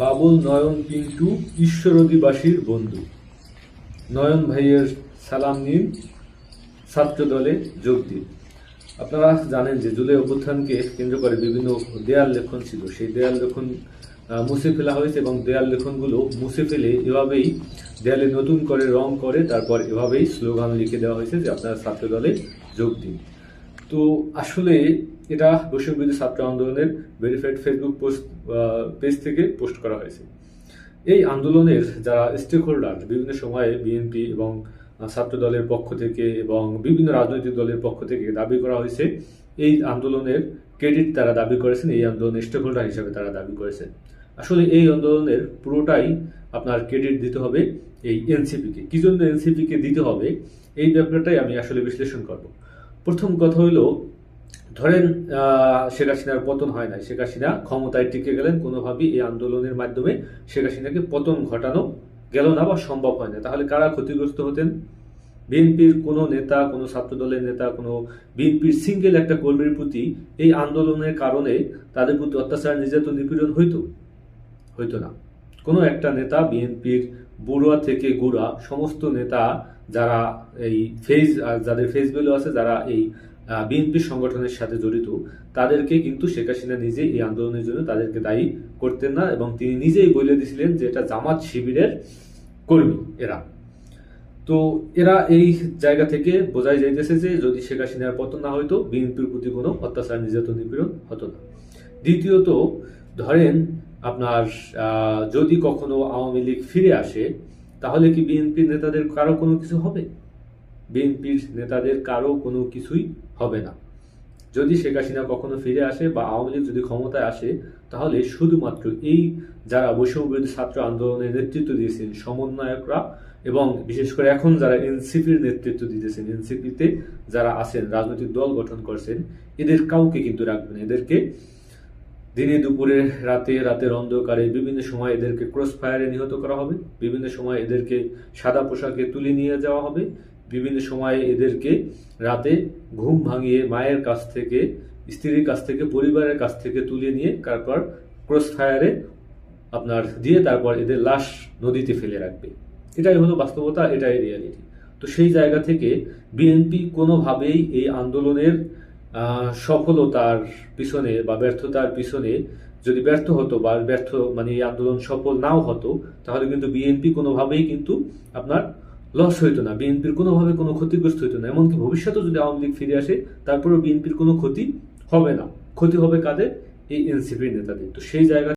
বাবুল নয়ন পিন্টু ঈশ্বরদীবাসীর বন্ধু। নয়ন ভাইয়ের সালাম নিন ছাত্র দলে যোগ দিন। আপনারা জানেন যে জুলাই অভ্যুত্থানকে কেন্দ্র করে বিভিন্ন দেয়াল লেখন ছিল। সেই দেয়াল লেখন মুছে ফেলা হয়েছে এবং দেয়াল লেখনগুলো মুছে ফেলে এভাবেই দেয়ালে নতুন করে রং করে তারপর এভাবেই স্লোগান লিখে দেওয়া হয়েছে যে আপনারা ছাত্র দলে যোগ দিন। তো আসলে এটা বৈষম্যবিরোধী ছাত্র আন্দোলনের ভেরিফাইড ফেসবুক পোস্ট পেজ থেকে পোস্ট করা হয়েছে। এই আন্দোলনের যারা স্টেক হোল্ডার বিভিন্ন সময়ে বিএনপি এবং ছাত্র দলের পক্ষ থেকে এবং বিভিন্ন রাজনৈতিক দলের পক্ষ থেকে দাবি করা হয়েছে, এই আন্দোলনের ক্রেডিট তারা দাবি করেছেন, এই আন্দোলনের স্টেক হোল্ডার হিসাবে তারা দাবি করেছেন আসলে এই আন্দোলনের পুরোটাই আপনার ক্রেডিট দিতে হবে এই এনসিপিকে কি। জন্য এনসিপিকে দিতে হবে? এই ব্যাপারটাই আমি আসলে বিশ্লেষণ করব। প্রথম কথা হলো ধরেন শেখ হাসিনার পতন হয় নাই, শেখ হাসিনা ক্ষমতায় টিকে গেলেন, কোনোভাবেই এই আন্দোলনের মাধ্যমে শেখ হাসিনাকে পতন ঘটানো গেল না বা সম্ভব হয় না তাহলে কারা ক্ষতিগ্রস্ত হতেন? বিএনপির কোনো নেতা, কোনো ছাত্র দলের নেতা, কোনো বিএনপির সিঙ্গেল একটা কর্মীর প্রতি এই আন্দোলনের কারণে তাদের প্রতি অত্যাচার, নির্যাতন, নিপীড়ন হইতো? হইতো না। কোনো একটা নেতা বিএনপির বুড়া থেকে গুড়া, সমস্ত নেতা যারা এই ফেজ যাদের ফেস ভ্যালু আছে, যারা এই বিএনপি সংগঠনের সাথে জড়িত, তাদেরকে কিন্তু শেখ হাসিনা নিজে এই আন্দোলনের জন্য তাদেরকে দায়ী করতেন না এবং তিনি নিজেই বলে দিয়েছিলেন যে এটা জামাত শিবিরের কর্মী এরা। তো এরা এই জায়গা থেকে বোঝাই যাইতেছে যে যদি শেখ হাসিনার পতন না হইতো বিএনপির প্রতি কোনো অত্যাচার, নির্যাতন, নিপীড়ন হতো না। দ্বিতীয়ত, ধরেন আপনার যদি কখনো আওয়ামী লীগ ফিরে আসে, তাহলে কি বিএনপির নেতাদের কারও কোনো কিছু হবে? বিএনপির নেতাদের কারও কোনো কিছুই হবে না। যদি শেখ হাসিনা কখনো ফিরে আসে বা আওয়ামী লীগ যদি ক্ষমতায় আসে, তাহলে শুধুমাত্র এই যারা বৈষম্যবিরোধী ছাত্র আন্দোলনের নেতৃত্ব দিয়েছেন সমন্বয়করা এবং বিশেষ করে এখন যারা এনসিপির নেতৃত্ব দিতেছেন, এনসিপিতে যারা আছেন, রাজনৈতিক দল গঠন করছেন, এদের কাউকে কিন্তু রাখবেন এদেরকে দিনে দুপুরে, রাতে, রাতের অন্ধকারে বিভিন্ন সময় এদেরকে ক্রস ফায়ারে নিহত করা হবে। বিভিন্ন সময় এদেরকে সাদা পোশাকে তুলে নিয়ে যাওয়া হবে। বিভিন্ন সময়ে এদেরকে রাতে ঘুম ভাঙিয়ে মায়ের কাছ থেকে, স্ত্রীর কাছ থেকে, পরিবারের কাছ থেকে তুলে নিয়ে তারপর ক্রস ফায়ারে আপনার দিয়ে তারপর এদের লাশ নদীতে ফেলে রাখবে। এটাই হলো বাস্তবতা, এটাই রিয়ালিটি তো সেই জায়গা থেকে বিএনপি কোনোভাবেই এই আন্দোলনের সফলতার পিছনে বা ব্যর্থতার পিছনে যদি ব্যর্থ হতো বা ব্যর্থ মানে এই আন্দোলন সফল নাও হতো, তাহলে কিন্তু বিএনপি কোনোভাবেই কিন্তু আপনার লস হইতো না বিএনপির কোনোভাবে কোনো ক্ষতিগ্রস্ত হইতো না। এমনকি ভবিষ্যতে যদি আওয়ামী লীগ ফিরে আসে, তারপরেও বিএনপির কোনো ক্ষতি হবে না। ক্ষতি হবে কাদের? এই এনসিপির নেতাদের। তো সেই জায়গা